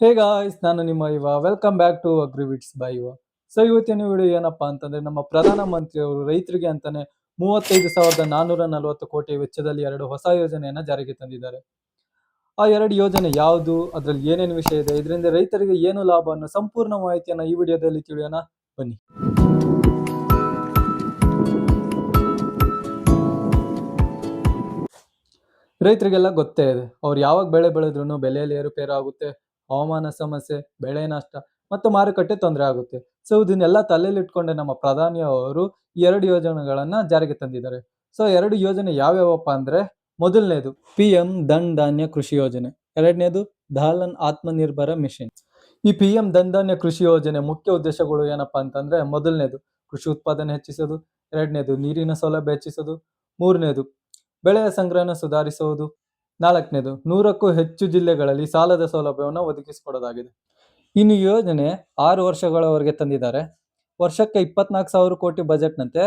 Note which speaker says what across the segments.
Speaker 1: Hey guys ನಾನು ನಿಮ್ಮ ಇವ. Welcome back to Agriwits by ಇವ ಸೊ ಇವತ್ತಿನ ವಿಡಿಯೋ ಏನಪ್ಪಾ ಅಂತಂದ್ರೆ, ನಮ್ಮ ಪ್ರಧಾನ ಮಂತ್ರಿಯವರು ರೈತರಿಗೆ ಅಂತಾನೆ ಮೂವತ್ತೈದು ಸಾವಿರದ ನಾನ್ನೂರ ನಲವತ್ತು ಕೋಟಿ ವೆಚ್ಚದಲ್ಲಿ ಎರಡು ಹೊಸ ಯೋಜನೆಯನ್ನ ಜಾರಿಗೆ ತಂದಿದ್ದಾರೆ. ಆ ಎರಡು ಯೋಜನೆ ಯಾವುದು, ಅದರಲ್ಲಿ ಏನೇನು ವಿಷಯ ಇದೆ, ಇದರಿಂದ ರೈತರಿಗೆ ಏನು ಲಾಭ ಅನ್ನೋ ಸಂಪೂರ್ಣ ಮಾಹಿತಿಯನ್ನ ಈ ವಿಡಿಯೋದಲ್ಲಿ ತಿಳಿಯೋಣ. ಬನ್ನಿ. ರೈತರಿಗೆಲ್ಲ ಗೊತ್ತೇ ಇದೆ. ಅವ್ರು ಯಾವಾಗ ಬೆಳೆ ಬೆಳೆದ್ರು ಬೆಲೆಯಲ್ಲಿ ಏರುಪೇರು ಆಗುತ್ತೆ ಹವಾಮಾನ ಸಮಸ್ಯೆ, ಬೆಳೆ ನಷ್ಟ ಮತ್ತು ಮಾರುಕಟ್ಟೆ ತೊಂದರೆ ಆಗುತ್ತೆ. ಸೊ ಇದನ್ನೆಲ್ಲ ತಲೆಯಲ್ಲಿಟ್ಕೊಂಡೆ ನಮ್ಮ ಪ್ರಧಾನಿ ಅವರು ಎರಡು ಯೋಜನೆಗಳನ್ನ ಜಾರಿಗೆ ತಂದಿದ್ದಾರೆ. ಸೊ ಎರಡು ಯೋಜನೆ ಯಾವ್ಯಾವಪ್ಪ ಅಂದ್ರೆ ಮೊದಲನೇದು ಪಿ ಎಂ ಧನ್ ಧಾನ್ಯ ಕೃಷಿ ಯೋಜನೆ, ಎರಡನೇದು ಧಾಲನ್ ಆತ್ಮನಿರ್ಭರ ಮಿಷನ್. ಈ ಪಿ ಎಂ ಧನ್ ಧಾನ್ಯ ಕೃಷಿ ಯೋಜನೆ ಮುಖ್ಯ ಉದ್ದೇಶಗಳು ಏನಪ್ಪ ಅಂತಂದ್ರೆ ಮೊದಲನೇದು ಕೃಷಿ ಉತ್ಪಾದನೆ ಹೆಚ್ಚಿಸೋದು, ಎರಡನೇದು ನೀರಿನ ಸೌಲಭ್ಯ ಹೆಚ್ಚಿಸೋದು, ಮೂರನೇದು ಬೆಳೆಯ ಸಂಗ್ರಹಣ ಸುಧಾರಿಸುವುದು ನಾಲ್ಕನೇದು, ನೂರಕ್ಕೂ ಹೆಚ್ಚು ಜಿಲ್ಲೆಗಳಲ್ಲಿ ಸಾಲದ ಸೌಲಭ್ಯವನ್ನು ಒದಗಿಸಿಕೊಡೋದಾಗಿದೆ ಇನ್ನು ಯೋಜನೆ ಆರು ವರ್ಷಗಳವರೆಗೆ ತಂದಿದ್ದಾರೆ. ವರ್ಷಕ್ಕೆ ಇಪ್ಪತ್ನಾಲ್ಕು ಸಾವಿರ ಕೋಟಿ ಬಜೆಟ್ನಂತೆ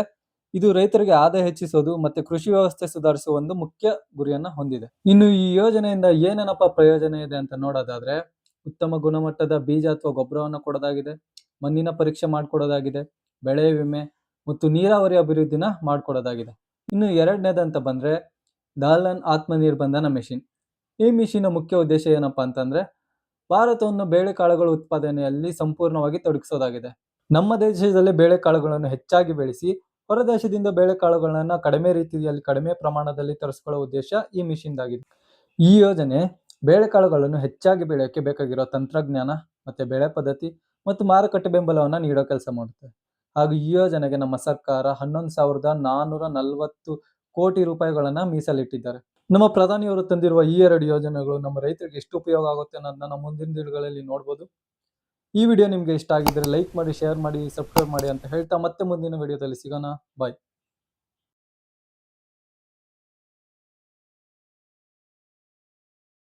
Speaker 1: ಇದು ರೈತರಿಗೆ ಆದಾಯ ಹೆಚ್ಚಿಸೋದು ಮತ್ತೆ ಕೃಷಿ ವ್ಯವಸ್ಥೆ ಸುಧಾರಿಸುವ ಒಂದು ಮುಖ್ಯ ಗುರಿಯನ್ನ ಹೊಂದಿದೆ. ಇನ್ನು ಈ ಯೋಜನೆಯಿಂದ ಏನೇನಪ್ಪ ಪ್ರಯೋಜನ ಇದೆ ಅಂತ ನೋಡೋದಾದ್ರೆ, ಉತ್ತಮ ಗುಣಮಟ್ಟದ ಬೀಜ ಅಥವಾ ಗೊಬ್ಬರವನ್ನು ಕೊಡೋದಾಗಿದೆ, ಮಣ್ಣಿನ ಪರೀಕ್ಷೆ ಮಾಡಿಕೊಡೋದಾಗಿದೆ, ಬೆಳೆ ವಿಮೆ ಮತ್ತು ನೀರಾವರಿ ಅಭಿವೃದ್ಧಿನ ಮಾಡಿಕೊಡೋದಾಗಿದೆ. ಇನ್ನು ಎರಡನೇದಂತ ಬಂದ್ರೆ ದಾಲನ್ ಆತ್ಮನಿರ್ಬಂಧನ ಮೆಷಿನ್. ಈ ಮಿಷಿನ ಮುಖ್ಯ ಉದ್ದೇಶ ಏನಪ್ಪ ಅಂತಂದ್ರೆ, ಭಾರತವನ್ನು ಬೇಳೆಕಾಳುಗಳ ಉತ್ಪಾದನೆಯಲ್ಲಿ ಸಂಪೂರ್ಣವಾಗಿ ತೊಡಗಿಸೋದಾಗಿದೆ. ನಮ್ಮ ದೇಶದಲ್ಲಿ ಬೇಳೆಕಾಳುಗಳನ್ನು ಹೆಚ್ಚಾಗಿ ಬೆಳೆಸಿ, ಹೊರದೇಶದಿಂದ ಬೇಳೆಕಾಳುಗಳನ್ನ ಕಡಿಮೆ ರೀತಿಯಲ್ಲಿ, ಕಡಿಮೆ ಪ್ರಮಾಣದಲ್ಲಿ ತರಿಸ್ಕೊಳ್ಳೋ ಉದ್ದೇಶ ಈ ಮಿಷಿನ್ದಾಗಿದೆ ಈ ಯೋಜನೆ ಬೇಳೆಕಾಳುಗಳನ್ನು ಹೆಚ್ಚಾಗಿ ಬೆಳೆಯೋಕೆ ಬೇಕಾಗಿರೋ ತಂತ್ರಜ್ಞಾನ ಮತ್ತೆ ಬೆಳೆ ಪದ್ಧತಿ ಮತ್ತು ಮಾರುಕಟ್ಟೆ ಬೆಂಬಲವನ್ನ ನೀಡೋ ಕೆಲಸ ಮಾಡುತ್ತೆ. ಹಾಗೂ ಈ ಯೋಜನೆಗೆ ನಮ್ಮ ಸರ್ಕಾರ ಹನ್ನೊಂದು ಸಾವಿರದ ನಾನ್ನೂರ ನಲವತ್ತು ಕೋಟಿ ರೂಪಾಯಿಗಳನ್ನ ಮೀಸಲಿಟ್ಟಿದ್ದಾರೆ. ನಮ್ಮ ಪ್ರಧಾನಿಯವರು ತಂದಿರುವ ಈ ಎರಡು ಯೋಜನೆಗಳು ನಮ್ಮ ರೈತರಿಗೆ ಎಷ್ಟು ಉಪಯೋಗ ಆಗುತ್ತೆ ಅನ್ನೋದನ್ನ ನಮ್ಮ ಮುಂದಿನ ದಿನಗಳಲ್ಲಿ ನೋಡ್ಬೋದು. ಈ ವಿಡಿಯೋ ನಿಮ್ಗೆ ಇಷ್ಟ ಆಗಿದ್ರೆ ಲೈಕ್ ಮಾಡಿ, ಶೇರ್ ಮಾಡಿ, ಸಬ್ಸ್ಕ್ರೈಬ್ ಮಾಡಿ ಅಂತ ಹೇಳ್ತಾ ಮತ್ತೆ ಮುಂದಿನ ವಿಡಿಯೋದಲ್ಲಿ ಸಿಗೋಣ. ಬಾಯ್.